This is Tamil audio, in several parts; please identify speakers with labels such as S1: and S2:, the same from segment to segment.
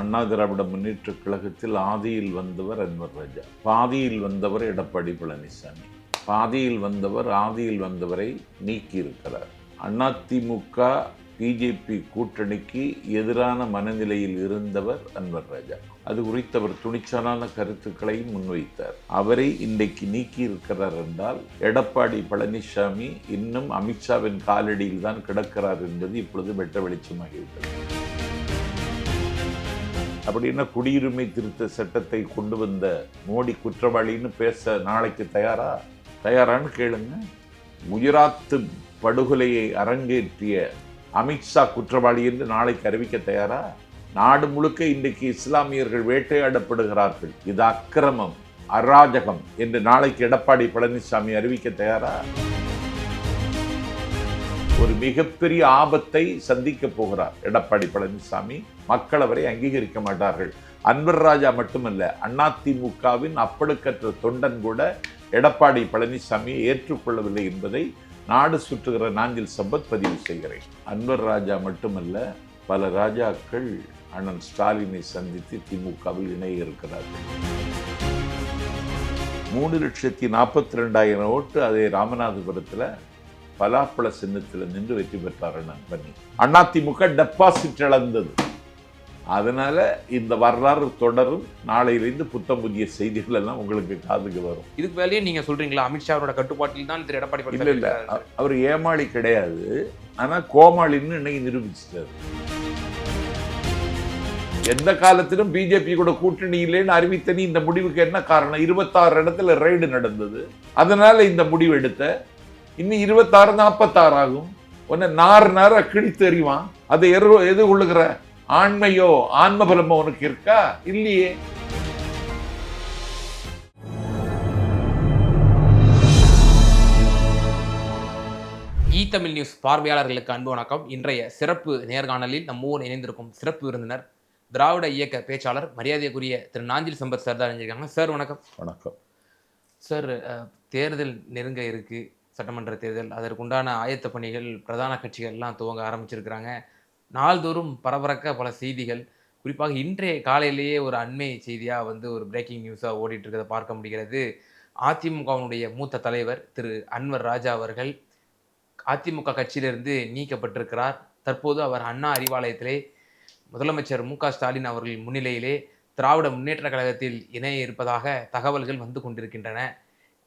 S1: அண்ணா திராவிட முன்னேற்ற கழகத்தில் ஆதியில் வந்தவர் அன்வர் ராஜா. பாதியில் வந்தவர் எடப்பாடி பழனிசாமி. பாதியில் வந்தவர் ஆதியில் வந்தவரை நீக்கி இருக்கிறார் அதிமுக பிஜேபி கூட்டணிக்கு எதிரான மனநிலையில் இருந்தவர் அன்வர் ராஜா. அது குறித்து அவர் துணிச்சலான கருத்துக்களையும் முன்வைத்தார். அவரை இன்றைக்கு நீக்கி இருக்கிறார் என்றால் எடப்பாடி பழனிசாமி இன்னும் அமித்ஷாவின் காலடியில் தான் கிடக்கிறார் என்பது இப்பொழுது வெட்ட வெளிச்சமாகிவிட்டது. அப்படின்னா குடியுரிமை திருத்த சட்டத்தை கொண்டு வந்த மோடி குற்றவாளின்னு பேச நாளைக்கு தயாரா? தயாரான்னு கேளுங்க. குஜராத்து படுகொலையை அரங்கேற்றிய அமித்ஷா குற்றவாளி என்று நாளைக்கு அறிவிக்க தயாரா? நாடு முழுக்க இன்றைக்கு இஸ்லாமியர்கள் வேட்டையாடப்படுகிறார்கள். இது அக்கிரமம் அராஜகம் என்று நாளைக்கு எடப்பாடி பழனிசாமி அறிவிக்க தயாரா? ஒரு மிகப்பெரிய ஆபத்தை சந்திக்க போகிறார் எடப்பாடி பழனிசாமி. மக்கள் அவரை அங்கீகரிக்க மாட்டார்கள். அன்பர் ராஜா மட்டுமல்ல அதிமுகவின் அப்பழுக்கற்ற தொண்டன் கூட எடப்பாடி பழனிசாமியை ஏற்றுக்கொள்ளவில்லை என்பதை நாடு சுற்றுகிற நாஞ்சில் சம்பத் பதிவு செய்கிறேன். அன்பர் ராஜா மட்டுமல்ல பல ராஜாக்கள் அண்ணன் ஸ்டாலினை சந்தித்து திமுகவில் இணைய இருக்கிறார்கள். மூணு லட்சத்தி நாற்பத்தி ரெண்டாயிரம் ஓட்டு அதே ராமநாதபுரத்தில் பலாப்பழ சின்னத்தில் நின்று வெற்றி பெற்றார் அண்ணன் பண்ணி அதிமுக டெபாசிட் இழந்தது. அதனால இந்த வரலாறு தொடரும். நாளையிலிருந்து புத்தம் புதிய செய்திகள் எல்லாம் உங்களுக்கு காதுக்கு வரும்.
S2: இதுக்கு மேலேயே நீங்க சொல்றீங்களா? அமித்ஷாவோட கட்டுப்பாட்டில் தான் திரு எடப்பாடி
S1: இல்ல இல்ல. அவர் ஏமாளி கிடையாது. ஆனா கோமாளின்னு இன்னைக்கு நிரூபிச்சிட்டாரு. எந்த காலத்திலும் பிஜேபி கூட கூட்டணி இல்லைன்னு அறிவித்தனி இந்த முடிவுக்கு என்ன காரணம்? இருபத்தாறு இடத்துல ரைடு நடந்தது. அதனால இந்த முடிவு எடுத்த. இன்னும் இருபத்தாறு நாற்பத்தாறு ஆகும். உன்னை நார் நார கிழித்து எறிவான் அதை எரு எதிர்கொள்ளுகிற ஆண்மையோ ஆன்மபலமோ உனக்கு இருக்கா? இல்லையே.
S2: ஈ தமிழ் நியூஸ் பார்வையாளர்களுக்கு அன்பு வணக்கம். இன்றைய சிறப்பு நேர்காணலில் நம்மோடு இணைந்திருக்கும் சிறப்பு விருந்தினர் திராவிட இயக்க பேச்சாளர் மரியாதைக்குரிய திரு நாஞ்சில் சம்பத் சார் தான் இணைஞ்சிருக்காங்க. சார் வணக்கம்.
S1: வணக்கம்.
S2: சார் தேர்தல் நெருங்க இருக்கு. சட்டமன்ற தேர்தல் அதற்குண்டான ஆயத்த பணிகள் பிரதான கட்சிகள்லாம் துவங்க ஆரம்பிச்சிருக்கிறாங்க. நாள்தோறும் பரபரக்க பல செய்திகள். குறிப்பாக இன்றைய காலையிலேயே ஒரு அண்மை செய்தியாக வந்து ஒரு பிரேக்கிங் நியூஸாக ஓடிட்டு இருக்கிறத பார்க்க முடிகிறது. அதிமுகவினுடைய மூத்த தலைவர் திரு அன்வர் ராஜா அவர்கள் அதிமுக கட்சியிலிருந்து நீக்கப்பட்டிருக்கிறார். தற்போது அவர் அண்ணா அறிவாலயத்திலே முதலமைச்சர் மு க ஸ்டாலின் அவர்கள் முன்னிலையிலே திராவிட முன்னேற்ற கழகத்தில் இணைய இருப்பதாக தகவல்கள் வந்து கொண்டிருக்கின்றன.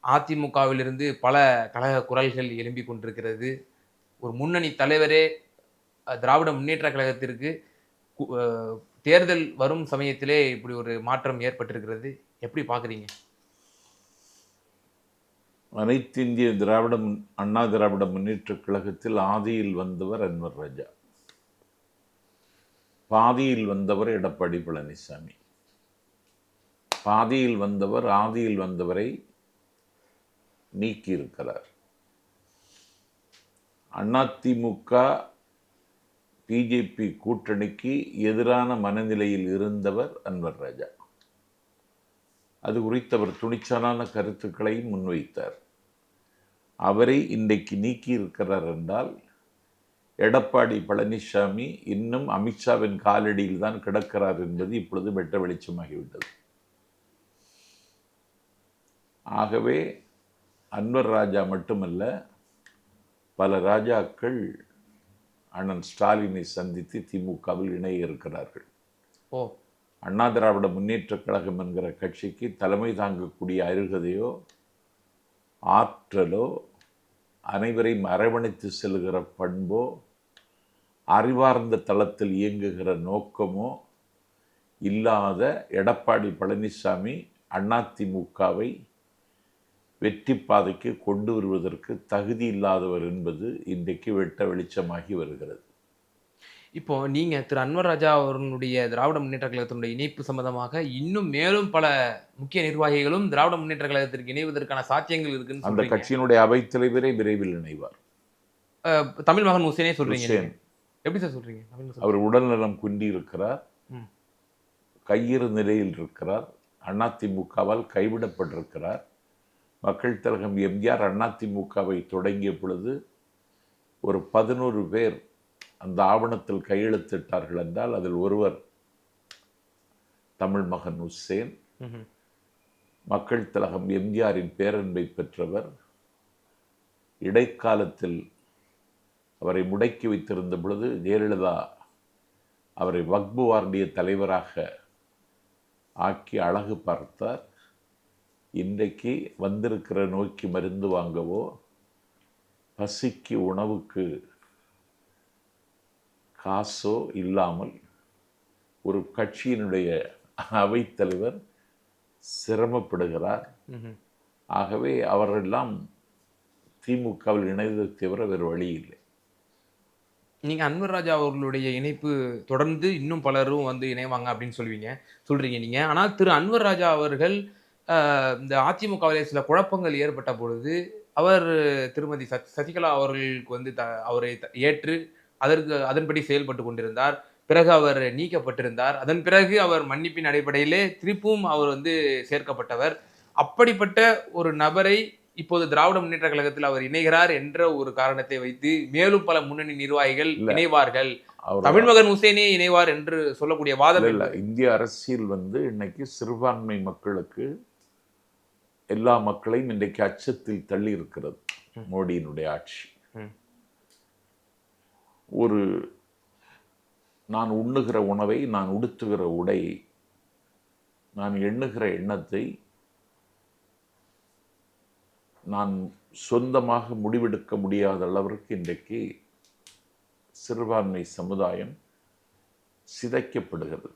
S2: அதிமுகவிலிருந்து பல கழக குரல்கள் எழும்பி கொண்டிருக்கிறது. ஒரு முன்னணி தலைவரே திராவிட முன்னேற்ற கழகத்திற்கு தேர்தல் வரும் சமயத்திலே இப்படி ஒரு மாற்றம் ஏற்பட்டிருக்கிறது. எப்படி பார்க்குறீங்க?
S1: அனைத்து இந்திய திராவிட அண்ணா திராவிட முன்னேற்ற கழகத்தில் ஆதியில் வந்தவர் அன்வர் ராஜா. பாதியில் வந்தவர் எடப்பாடி பழனிசாமி. பாதியில் வந்தவர் ஆதியில் வந்தவரை நீக்கியிருக்கிறார். அதிமுக பிஜேபி கூட்டணிக்கு எதிரான மனநிலையில் இருந்தவர் அன்வர் ராஜா. அது குறித்து அவர் துணிச்சலான கருத்துக்களை முன்வைத்தார். அவரை இன்றைக்கு நீக்கி இருக்கிறார் என்றால் எடப்பாடி பழனிசாமி இன்னும் அமித்ஷாவின் காலடியில் தான் கிடக்கிறார் என்பது இப்பொழுது வெட்ட வெளிச்சமாகிவிட்டது. ஆகவே அன்வர் ராஜா மட்டுமல்ல பல ராஜாக்கள் அண்ணன் ஸ்டாலினை சந்தித்து திமுகவில் இணைய இருக்கிறார்கள்
S2: ஓ.
S1: அண்ணா திராவிட முன்னேற்றக் கழகம் என்கிற கட்சிக்கு தலைமை தாங்கக்கூடிய அருகதையோ ஆற்றலோ அனைவரையும் அரவணைத்து செல்கிற பண்போ அறிவார்ந்த தளத்தில் இயங்குகிற நோக்கமோ இல்லாத எடப்பாடி பழனிசாமி அதிமுகவை வெற்றி பாதைக்கு கொண்டு வருவதற்கு தகுதி இல்லாதவர் என்பது இன்றைக்கு வெட்ட வெளிச்சமாகி வருகிறது.
S2: இப்போ நீங்க திரு அன்வர் ராஜா அவர்களுடைய திராவிட முன்னேற்ற கழகத்தினுடைய இணைப்பு சம்பந்தமாக இன்னும் மேலும் பல முக்கிய நிர்வாகிகளும் திராவிட முன்னேற்ற கழகத்திற்கு இணைவதற்கான சாத்தியங்கள் இருக்குன்னு
S1: அந்த கட்சியினுடைய அவைத்தலைவரே விரைவில் இணைவார்.
S2: தமிழ் மகன் ஹுசேனே சொல்றீங்க. எப்படி சார் சொல்றீங்க?
S1: அவர் உடல்நலம் குன்றி இருக்கிறார். கையிறு நிலையில் இருக்கிறார். அதிமுகவால் கைவிடப்பட்டிருக்கிறார். மக்கள் திலகம் எம்ஜிஆர் அதிமுகவை தொடங்கிய பொழுது ஒரு பதினோரு பேர் அந்த ஆவணத்தில் கையெழுத்திட்டார்கள் என்றால் அதில் ஒருவர் தமிழ் மகன் உசேன். மக்கள் திலகம் எம்ஜிஆரின் பேரன்பை பெற்றவர் இடைக்காலத்தில் அவரை முடக்கி வைத்திருந்த பொழுது ஜெயலலிதா அவரை வக்பு வார்டிய தலைவராக ஆக்கி அழகு பார்த்தார் இன்றைக்கு வந்திருக்கிற நோய்க்கு மருந்து வாங்கவோ பசிக்கு உணவுக்கு காசோ இல்லாமல் ஒரு கட்சியினுடைய அவைத்தலைவர் சிரமப்படுகிறார். ஆகவே அவரெல்லாம் திமுகவில் இணைந்ததை தவிர வேறு வழி இல்லை.
S2: நீங்க அன்வர் ராஜா அவர்களுடைய இணைப்பு தொடர்ந்து இன்னும் பலரும் வந்து இணைவாங்க அப்படின்னு சொல்லுவீங்க சொல்றீங்க நீங்க. ஆனால் திரு அன்வர் ராஜா அவர்கள் இந்த அதிமுகவிலே சில குழப்பங்கள் ஏற்பட்ட பொழுது அவர் திருமதி சசிகலா அவர்களுக்கு வந்து த அவரை ஏற்று அதற்கு அதன்படி செயல்பட்டு கொண்டிருந்தார். பிறகு அவர் நீக்கப்பட்டிருந்தார். அதன் பிறகு அவர் மன்னிப்பின் அடிப்படையிலே திருப்பும் அவர் வந்து சேர்க்கப்பட்டவர். அப்படிப்பட்ட ஒரு நபரை இப்போது திராவிட முன்னேற்ற கழகத்தில் அவர் இணைகிறார் என்ற ஒரு காரணத்தை வைத்து மேலும் பல முன்னணி நிர்வாகிகள். இணைவார்கள். தமிழ் மகன் உசேனே இணைவார் என்று சொல்லக்கூடிய வாதம்
S1: இல்லை. இந்திய அரசியல் வந்து இன்னைக்கு சிறுபான்மை மக்களுக்கு எல்லா மக்களையும் இன்றைக்கு அச்சத்தில் தள்ளி இருக்கிறது. மோடியினுடைய ஆட்சி. ஒரு நான் உண்ணுகிற உணவை நான் உடுத்துகிற உடை நான் எண்ணுகிற எண்ணத்தை நான் சொந்தமாக முடிவெடுக்க முடியாத அளவிற்கு இன்றைக்கு சிறுபான்மை சமுதாயம் சிதைக்கப்படுகிறது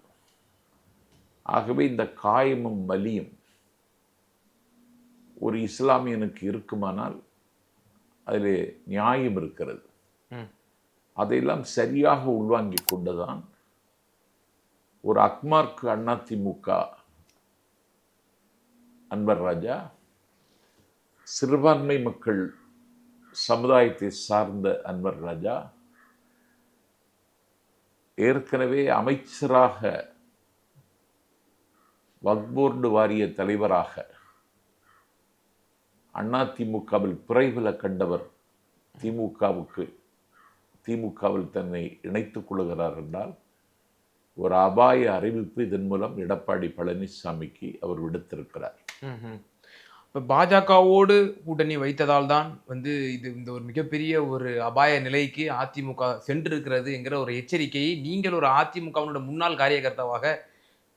S1: ஆகவே இந்த காயமும் வலியும் ஒரு இஸ்லாமியனுக்கு இருக்குமானால் அதில் நியாயம் இருக்கிறது. அதையெல்லாம் சரியாக உள்வாங்கிக் கொண்டுதான் ஒரு அக்மார்க்கு அதிமுக அன்பர் ராஜா சிறுபான்மை மக்கள் சமுதாயத்தை சார்ந்த அன்வர் ராஜா ஏற்கனவே அமைச்சராக வக்போர்டு வாரிய தலைவராக அண்ணா திமுகவில் பிறைவில் கண்டவர் திமுகவுக்கு திமுகவில் தன்னை இணைத்துக் கொள்கிறார் என்றால் ஒரு அபாய அறிவிப்பு இதன் மூலம் எடப்பாடி பழனிசாமிக்கு அவர் விடுத்திருக்கிறார்.
S2: இப்போ பாஜகவோடு கூட்டணி வைத்ததால் தான் வந்து இது இந்த ஒரு மிகப்பெரிய ஒரு அபாய நிலைக்கு அதிமுக சென்றிருக்கிறது என்கிற ஒரு எச்சரிக்கையை நீங்கள் ஒரு அதிமுகவினோட முன்னாள் காரியகர்த்தாவாக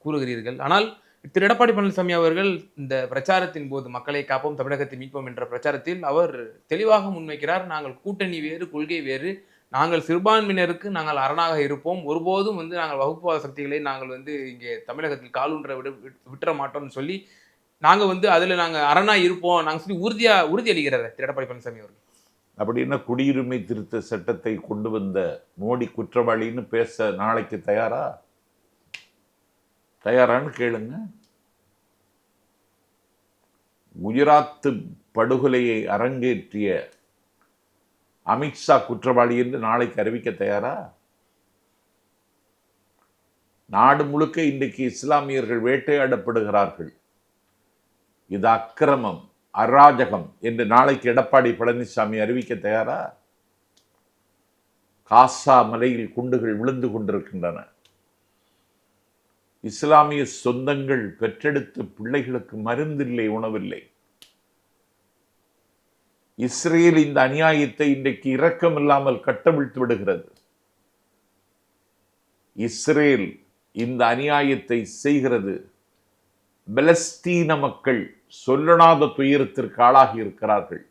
S2: கூறுகிறீர்கள். ஆனால் திரு எடப்பாடி பழனிசாமி அவர்கள் இந்த பிரச்சாரத்தின் போது மக்களை காப்போம் தமிழகத்தை மீட்போம் என்ற பிரச்சாரத்தில் அவர் தெளிவாக முன்வைக்கிறார் நாங்கள் கூட்டணி வேறு கொள்கை வேறு. நாங்கள் சிறுபான்மையினருக்கு நாங்கள் அரணாக இருப்போம். ஒருபோதும் வந்து நாங்கள் வகுப்புவாத சக்திகளை நாங்கள் வந்து இங்கே தமிழகத்தில் காலூன்ற விட விட்டுற மாட்டோம்னு சொல்லி நாங்கள் வந்து அதில் நாங்கள் அரணாக இருப்போம். நாங்கள் சொல்லி உறுதியாக உறுதி அளிக்கிறார் திரு எடப்பாடி பழனிசாமி அவர்கள்.
S1: அப்படின்னா குடியுரிமை திருத்த சட்டத்தை கொண்டு வந்த மோடி குற்றவாளின்னு பேச நாளைக்கு தயாரா? தயாரான்னு கேளுங்க. குஜராத்து படுகொலையை அரங்கேற்றிய அமித்ஷா குற்றவாளி என்று நாளைக்கு அறிவிக்க தயாரா? நாடு முழுக்க இன்றைக்கு இஸ்லாமியர்கள் வேட்டையாடப்படுகிறார்கள். இது அக்கிரமம் அராஜகம் என்று நாளைக்கு எடப்பாடி பழனிசாமி அறிவிக்க தயாரா? காசா மலையில் குண்டுகள் விழுந்து கொண்டிருக்கின்றன. இஸ்லாமிய சொந்தங்கள் பெற்றெடுத்த பிள்ளைகளுக்கு மருந்தில்லை உணவில்லை. இஸ்ரேல் இந்த அநியாயத்தை இன்றைக்கு இரக்கம் இல்லாமல் கட்டவிழ்த்து விடுகிறது. இஸ்ரேல் இந்த அநியாயத்தை செய்கிறது. பெலஸ்தீன மக்கள் சொல்லனாத துயரத்திற்கு ஆளாகி இருக்கிறார்கள்.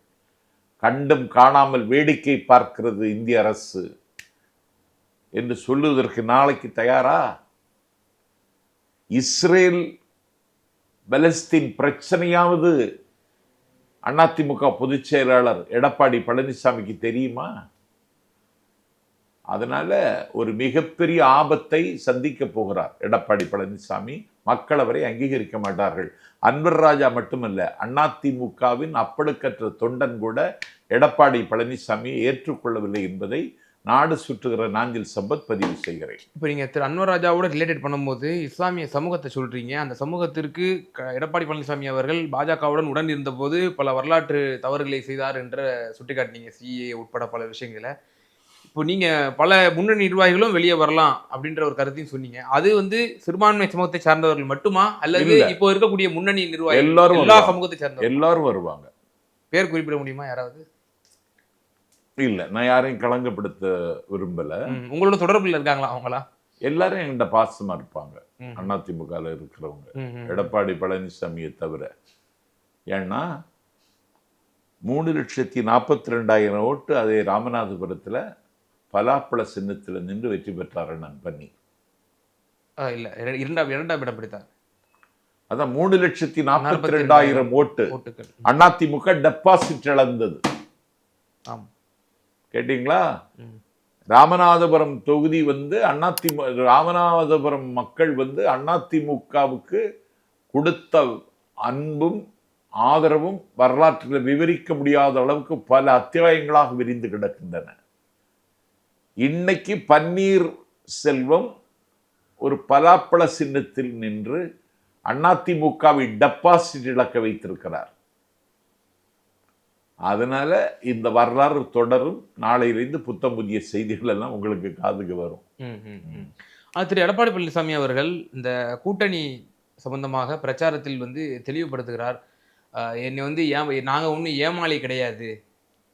S1: கண்டும் காணாமல் வேடிக்கை பார்க்கிறது இந்திய அரசு. என்று சொல்லுவதற்கு நாளைக்கு தயாரா? இஸ்ரேல் பலஸ்தீன் பிரச்சனையாவது அதிமுக பொதுச் செயலாளர் எடப்பாடி பழனிசாமிக்கு தெரியுமா? அதனால ஒரு மிகப்பெரிய ஆபத்தை சந்திக்க போகிறார் எடப்பாடி பழனிசாமி. மக்கள் அவரை அங்கீகரிக்க மாட்டார்கள். அன்வர் ராஜா மட்டுமல்ல அதிமுகவின் அப்பழுக்கற்ற தொண்டன் கூட எடப்பாடி பழனிசாமியை ஏற்றுக்கொள்ளவில்லை என்பதை நாடு சுற்றுகிற நாஞ்சில் சம்பத் பதிவு செய்கிறேன்.
S2: இப்போ நீங்க திரு அன்வர் ராஜாவோட ரிலேட்டட் பண்ணும்போது இஸ்லாமிய சமூகத்தை சொல்றீங்க. அந்த சமூகத்திற்கு எடப்பாடி பழனிசாமி அவர்கள் பாஜகவுடன் உடன் இருந்தபோது பல வரலாற்று தவறுகளை செய்தார் என்ற சுட்டிக்காட்டினீங்க சிஏ உட்பட பல விஷயங்களை. இப்போ நீங்க பல முன்னணி நிர்வாகிகளும் வெளியே வரலாம் அப்படின்ற ஒரு கருத்தையும் சொன்னீங்க. அது வந்து சிறுபான்மை சமூகத்தை சார்ந்தவர்கள் மட்டுமா? அல்லது. இப்போ இருக்கக்கூடிய முன்னணி நிர்வாகிகள்
S1: எல்லாரும்
S2: எல்லா. சமூகத்தை சார்ந்தவர்கள்?
S1: எல்லாரும் வருவாங்க.
S2: பேர் குறிப்பிட முடியுமா யாராவது?
S1: இல்ல நான் யாரையும் களங்கப்படுத்த விரும்பல.
S2: உங்களோட தொடர்புல இருக்காங்களா அவங்களா?
S1: எல்லாரும் என்கிட்ட பாசமா இருப்பாங்க.
S2: ம்,
S1: அதிமுகல இருக்கிறவங்க. எடப்பாடி பழனிசாமியை தவிர. ஏன்னா மூணு லட்சத்தி நாற்பத்தி ரெண்டாயிரம் ஓட்டு அதே ராமநாதபுரத்துல பலாப்பழ சின்னத்துல நின்று வெற்றி பெற்றார் அண்ணன் பண்ணி
S2: இல்ல இர- இரண்டாம் இரண்டாம் இடம் பிடித்தார்.
S1: அதான் மூணு லட்சத்தி நாற்பத்தி ரெண்டாயிரம் ஓட்டு. அதிமுக டெபாசிட் இழந்தது.
S2: ஆமா.
S1: கேட்டீங்களா. ராமநாதபுரம் தொகுதி வந்து அதிமு ராமநாதபுரம் மக்கள் வந்து அதிமுகவுக்கு கொடுத்த அன்பும் ஆதரவும் வரலாற்றில் விவரிக்க முடியாத அளவுக்கு பல அத்தியாயங்களாக விரிந்து கிடக்கின்றன. இன்னைக்கு பன்னீர் செல்வம் ஒரு பலாப்பழ சின்னத்தில் நின்று அதிமுகவை டெபாசிட் இழக்க வைத்திருக்கிறார். அதனால இந்த வரலாறு தொடரும். நாளையிலிருந்து புத்தம் புதிய செய்திகள் எல்லாம் உங்களுக்கு காதுக்கு வரும்.
S2: ஆ, திரு எடப்பாடி பழனிசாமி அவர்கள் இந்த கூட்டணி சம்பந்தமாக பிரச்சாரத்தில் வந்து தெளிவுபடுத்துகிறார். என்னை வந்து ஏன் நாங்கள் ஒன்றும் ஏமாளி கிடையாது.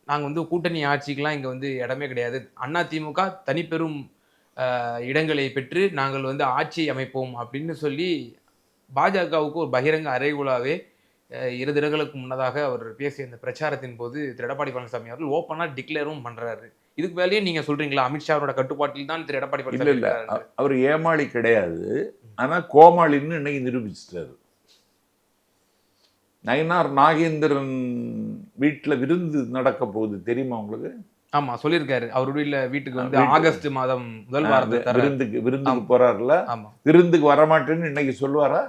S2: நாங்கள் வந்து கூட்டணி ஆட்சிக்கெலாம் இங்கே வந்து இடமே கிடையாது. அண்ணா திமுக தனிப்பெரும் இடங்களை பெற்று நாங்கள் வந்து ஆட்சி அமைப்போம் அப்படின்னு சொல்லி பாஜகவுக்கு ஒரு பகிரங்க அறைகுலாவே இரு தினங்களுக்கு முன்னதாக அவர் பேசிய இந்த பிரச்சாரத்தின் போது திரு எடப்பாடி பழனிசாமி அவர்கள் ஓப்பனாக டிக்ளேரும் பண்றாரு. இதுக்கு மேலேயே நீங்க சொல்றீங்களா? அமித்ஷாவோட கட்டுப்பாட்டில் தான் திரு எடப்பாடி பழனிசாமி
S1: இல்ல. அவர் ஏமாளி கிடையாது. ஆனா கோமாளின்னு இன்னைக்கு நிரூபிச்சிட்டாரு. நயினார் நாகேந்திரன் வீட்டுல விருந்து நடக்க போகுது. தெரியுமா உங்களுக்கு?
S2: ஆமா சொல்லியிருக்காரு. அவருடைய வீட்டுக்கு வந்து. ஆகஸ்ட் மாதம் முதல் வாரத்தை
S1: விருந்துக்கு விருந்துக்கு. போறாருல
S2: ஆமா.
S1: விருந்துக்கு வரமாட்டேன்னு இன்னைக்கு சொல்லுவாரா?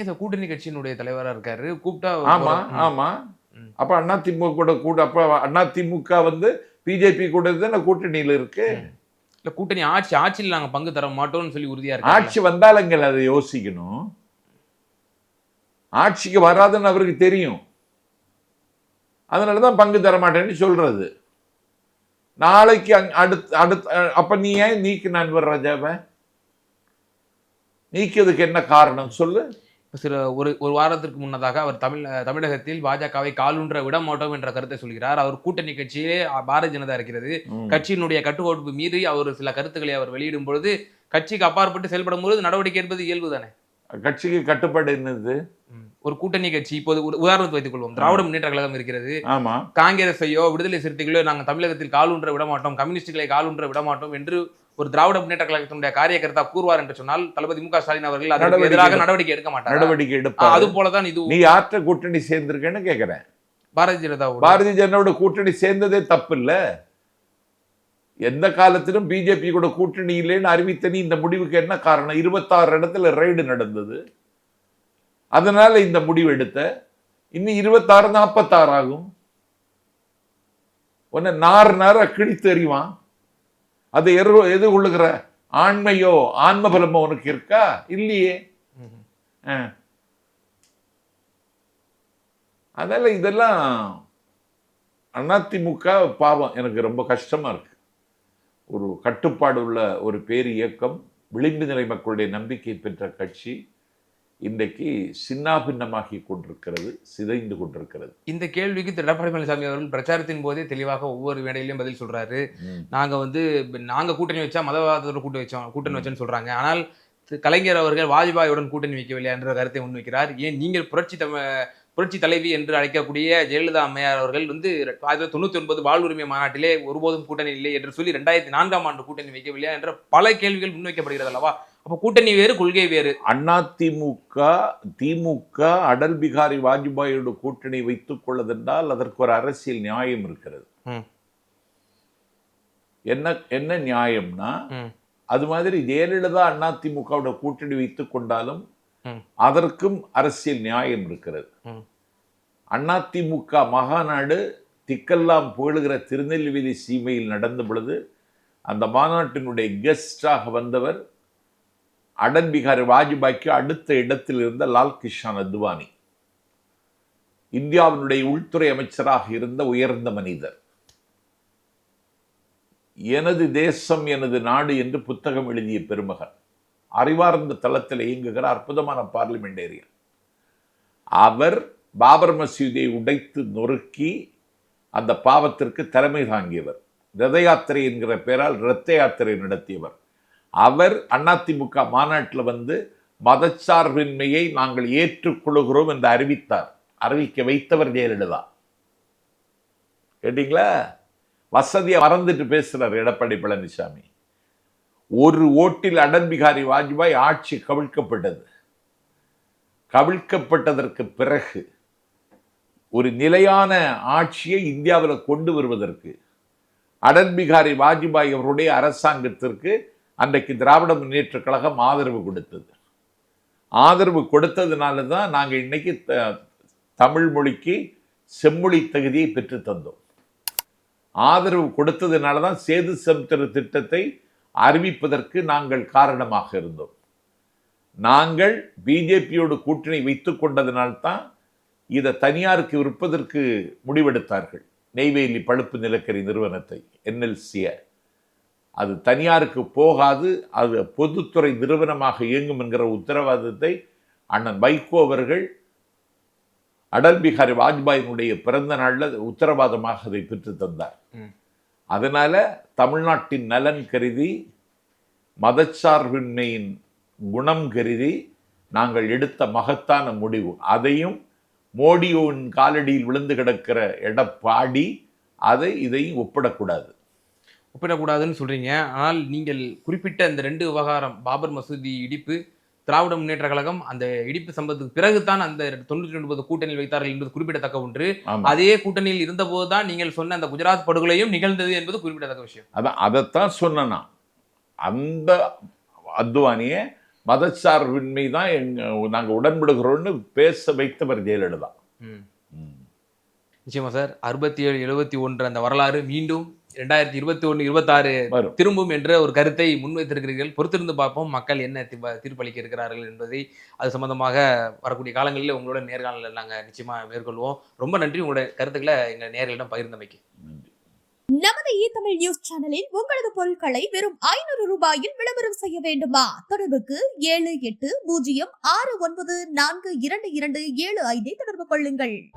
S2: ஏன் சார் கூட்டணி கட்சியினுடைய தலைவரா இருக்காரு. கூப்பிட்டா
S1: ஆமா
S2: போறோம். ம்.
S1: ஆமா.
S2: ம்.
S1: அப்ப அதிமுக கூட கூட அப்ப அதிமுக வந்து பிஜேபி கூட தானே கூட்டணியில இருக்கு?
S2: இல்ல கூட்டணி ஆட்சி ஆட்சியில் நாங்க பங்கு தர மாட்டோம்னு சொல்லி உறுதியா இருக்காரு
S1: ஆட்சி வந்தாலங்கள் அதை யோசிக்கணும். ஆட்சிக்கு வராதுன்னு அவருக்கு தெரியும். அதனாலதான் பங்கு தர மாட்டேன்னு சொல்றது. நாளைக்கு அடுத்து அடுத்து அப்ப நீ ஏன் நீக்கு நண்பர் ராஜாவை? நீக்கியதுக்கு என்ன காரணம் சொல்லு.
S2: சில ஒரு ஒரு வாரத்திற்கு முன்னதாக அவர் தமிழ் தமிழகத்தில் பாஜகவை காலுன்ற விட மாட்டோம் என்ற கருத்தை சொல்கிறார். அவர் கூட்டணி கட்சியிலே பாரதிய ஜனதா இருக்கிறது. கட்சியினுடைய கட்டுக்கோப்பு மீறி அவர் சில கருத்துக்களை அவர் வெளியிடும் பொழுது கட்சிக்கு அப்பாற்பட்டு செயல்படும் பொழுது நடவடிக்கை என்பது இயல்பு தானே?
S1: கட்சிக்கு கட்டுப்பாடு என்னது?
S2: ஒரு கூட்டணி கட்சி இப்போது உதாரணத்தை வைத்துக் கொள்வோம். திராவிட முன்னேற்ற கழகம் இருக்கிறது.
S1: ஆமா.
S2: காங்கிரஸையோ விடுதலை சிறுத்தைகளோ நாங்கள் தமிழகத்தில் காலூன்ற விட மாட்டோம் கம்யூனிஸ்டுகளை காலூன்ற விட மாட்டோம் என்று ஒரு திராவிட முன்னேற்ற கழகத்தினுடைய காரியகர்த்தா கூறுவார் என்று சொன்னால் தளபதி மு க ஸ்டாலின் அவர்கள் அதற்கு எதிராக நடவடிக்கை எடுக்க மாட்டார்?
S1: நடவடிக்கை எடுப்பாரு.
S2: அது போலதான் இது
S1: நீ யார்கிட்ட கூட்டணி சேர்ந்திருக்கேன்னு கேக்குறேன்.
S2: பாரதிய ஜனதாவோட.
S1: பாரதிய ஜனதாவோட கூட்டணி சேர்ந்ததே தப்பு இல்ல எந்த காலத்திலும் பிஜேபி கூட கூட்டணி இல்லைன்னு அறிவித்த நீ இந்த முடிவுக்கு என்ன காரணம்? இருபத்தாறு இடத்துல ரைடு நடந்தது. அதனால இந்த முடிவு எடுத்த. இன்னும் இருபத்தாறு நாற்பத்தாறு ஆகும். உன்னை நார் நார கிழித்து எறிவான் அதை எரு எது கொள்ளுகிற ஆண்மையோ ஆன்மபலமோ உனக்கு இருக்கா? இல்லையே. அதனால இதெல்லாம் அதிமுக பாவம். எனக்கு ரொம்ப கஷ்டமா இருக்கு. ஒரு கட்டுப்பாடு உள்ள ஒரு பேர் இயக்கம் விளிம்பு நிலை மக்களுடைய நம்பிக்கை பெற்ற கட்சி இன்றைக்கு சின்னாபின்னமாகி கொண்டிருக்கிறது சிதைந்து கொண்டிருக்கிறது.
S2: இந்த கேள்விக்கு திரு எடப்பாடி பழனிசாமி அவர்கள் பிரச்சாரத்தின் போதே தெளிவாக ஒவ்வொரு வேடையிலையும் பதில் சொல்றாரு. நாங்க வந்து நாங்க கூட்டணி வச்சா மதவாதத்தோட கூட்டணி வச்சோம் கூட்டணி வச்சோன்னு சொல்றாங்க. ஆனால் கலைஞர் அவர்கள் வாஜ்பாயுடன் கூட்டணி வைக்கவில்லை என்ற கருத்தை முன்வைக்கிறார். ஏன் நீங்கள் புரட்சி தம புரட்சி தலைவி என்று அழைக்கக்கூடிய ஜெயலலிதா அம்மையார் அவர்கள் வந்து ஆயிரத்தி தொள்ளாயிரத்தி தொண்ணூத்தி ஒன்பது வாழ் உரிமை மாநாட்டிலே ஒருபோதும் கூட்டணி இல்லை என்று சொல்லி ரெண்டாயிரத்தி நான்காம் ஆண்டு கூட்டணி வைக்கவில்லையா என்ற பல கேள்விகள் முன்வைக்கப்படுகிறது அல்லவா? அப்ப கூட்டணி வேறு கொள்கை வேறு
S1: அதிமுக திமுக அடல் பிகாரி வாஜ்பாயோட கூட்டணி வைத்துக் கொள்ளதென்றால் அதற்கு ஒரு அரசியல் நியாயம் இருக்கிறது. என்ன என்ன நியாயம்னா. அது மாதிரி ஜெயலலிதா அதிமுகவோட கூட்டணி வைத்துக் கொண்டாலும். அதற்கும் அரசியல் நியாயம் இருக்கிறது
S2: ம்.
S1: அதிமுக மகாநாடு திக்கெல்லாம் புகழுகிற திருநெல்வேலி சீமையில் நடந்த பொழுது அந்த மாநாட்டினுடைய கெஸ்டாக வந்தவர் அடல் பிகாரி வாஜ்பாய்க்கு அடுத்த இடத்தில் இருந்த லால் கிஷான் அத்வானி. இந்தியாவினுடைய உள்துறை அமைச்சராக இருந்த உயர்ந்த மனிதர். எனது தேசம் எனது நாடு என்று புத்தகம் எழுதிய பெருமகன். அறிவார்ந்த தளத்தில் இயங்குகிற அற்புதமான பார்லிமெண்டேரியன். அவர் பாபர் மசூதியை உடைத்து நொறுக்கி அந்த பாவத்திற்கு தலைமை தாங்கியவர். ரத யாத்திரை என்கிற பெயரால் இரத்த யாத்திரை நடத்தியவர். அவர் அதிமுக மாநாட்டில் வந்து மதச்சார்பின்மையை நாங்கள் ஏற்றுக்கொள்கிறோம் என்று அறிவித்தார். அறிவிக்க வைத்தவர் ஜெயலலிதா. கேட்டீங்களா? வசதியை மறந்துட்டு பேசுகிறார் எடப்பாடி பழனிசாமி. ஒரு ஓட்டில் அடல் பிகாரி வாஜ்பாய் ஆட்சி கவிழ்க்கப்பட்டது. கவிழ்க்கப்பட்டதற்கு பிறகு ஒரு நிலையான ஆட்சியை இந்தியாவில் கொண்டு வருவதற்கு அடல் பிகாரி வாஜ்பாய் அவருடைய அரசாங்கத்திற்கு அன்றைக்கு திராவிட முன்னேற்ற கழகம் ஆதரவு கொடுத்தது. ஆதரவு கொடுத்ததுனால தான் நாங்கள் இன்றைக்கி த- தமிழ் மொழிக்கு செம்மொழி தகுதியை பெற்று தந்தோம். ஆதரவு கொடுத்ததுனால தான் சேது சமுத்திர திட்டத்தை அறிவிப்பதற்கு நாங்கள் காரணமாக இருந்தோம். நாங்கள் பிஜேபியோடு கூட்டணி வைத்து கொண்டதனால்தான் இதை தனியாருக்கு விற்பதற்கு முடிவெடுத்தார்கள். நெய்வேலி பழுப்பு நிலக்கரி நிறுவனத்தை என்எல்சியை. அது தனியாருக்கு போகாது அது பொதுத்துறை நிறுவனமாக இயங்கும் என்கிற உத்தரவாதத்தை அண்ணன் வைகோ அவர்கள் அடல் பிகாரி வாஜ்பாயினுடைய பிறந்த நாளில் உத்தரவாதமாக அதை பெற்று தந்தார். அதனால தமிழ்நாட்டின் நலன் கருதி மதச்சார்பின்மையின் குணம் கருதி நாங்கள் எடுத்த மகத்தான முடிவு. அதையும் மோடியோன் காலடியில் விழுந்து கிடக்கிற எடப்பாடி அதை இதையும் ஒப்பிடக்கூடாது.
S2: ஒப்பிடக்கூடாதுன்னு சொல்றீங்க. ஆனால் நீங்கள் குறிப்பிட்ட இந்த ரெண்டு விவகாரம் பாபர் மசூதி இடிப்பு திராவிட முன்னேற்ற கழகம் அந்த இடிப்பு சம்பவத்துக்கு பிறகுதான் அந்த தொண்ணூற்றி ஒன்பது கூட்டணியில் வைத்தார்கள் என்பது குறிப்பிடத்தக்க ஒன்று. அதே கூட்டணியில் இருந்தபோது தான் நீங்கள் சொன்ன அந்த குஜராத் படுகொலையும் நிகழ்ந்தது என்பது குறிப்பிடத்தக்க விஷயம்.
S1: அதான் அதைத்தான் சொன்னேன் நான். அந்த அத்வானியை மதச்சார்பின்மை தான் எங்க நாங்கள் உடன்படுகிறோம்னு பேச வைத்தவர் ஜெயலலிதா.
S2: நிச்சயமா சார். அறுபத்தி ஏழு எழுபத்தி ஒன்று அந்த வரலாறு மீண்டும் ரெண்டாயிரத்தி இருபத்தி ஒன்று இருபத்தாறு திரும்பும் என்ற ஒரு கருத்தை முன்வைத்திருக்கிறீர்கள். பொறுத்திருந்து பார்ப்போம் மக்கள் என்ன தீர்ப்ப- தீர்ப்பளிக்க இருக்கிறார்கள் என்பதை. அது சம்பந்தமாக வரக்கூடிய காலங்களில் உங்களோட நேர்காணலில் நாங்கள் நிச்சயமா மேற்கொள்வோம். ரொம்ப நன்றி உங்களோட கருத்துக்களை எங்கள் நேர்களிடம் பகிர்ந்தமைக்கு.
S3: நமது இ தமிழ் நியூஸ் சேனலில் உங்களது பொருட்களை வெறும் ஐநூறு ரூபாயில் விளம்பரம் செய்ய வேண்டுமா? தொடர்புக்கு ஏழு எட்டு பூஜ்ஜியம் ஆறு ஒன்பது நான்கு இரண்டு இரண்டு ஏழு ஐந்தை தொடர்பு கொள்ளுங்கள்.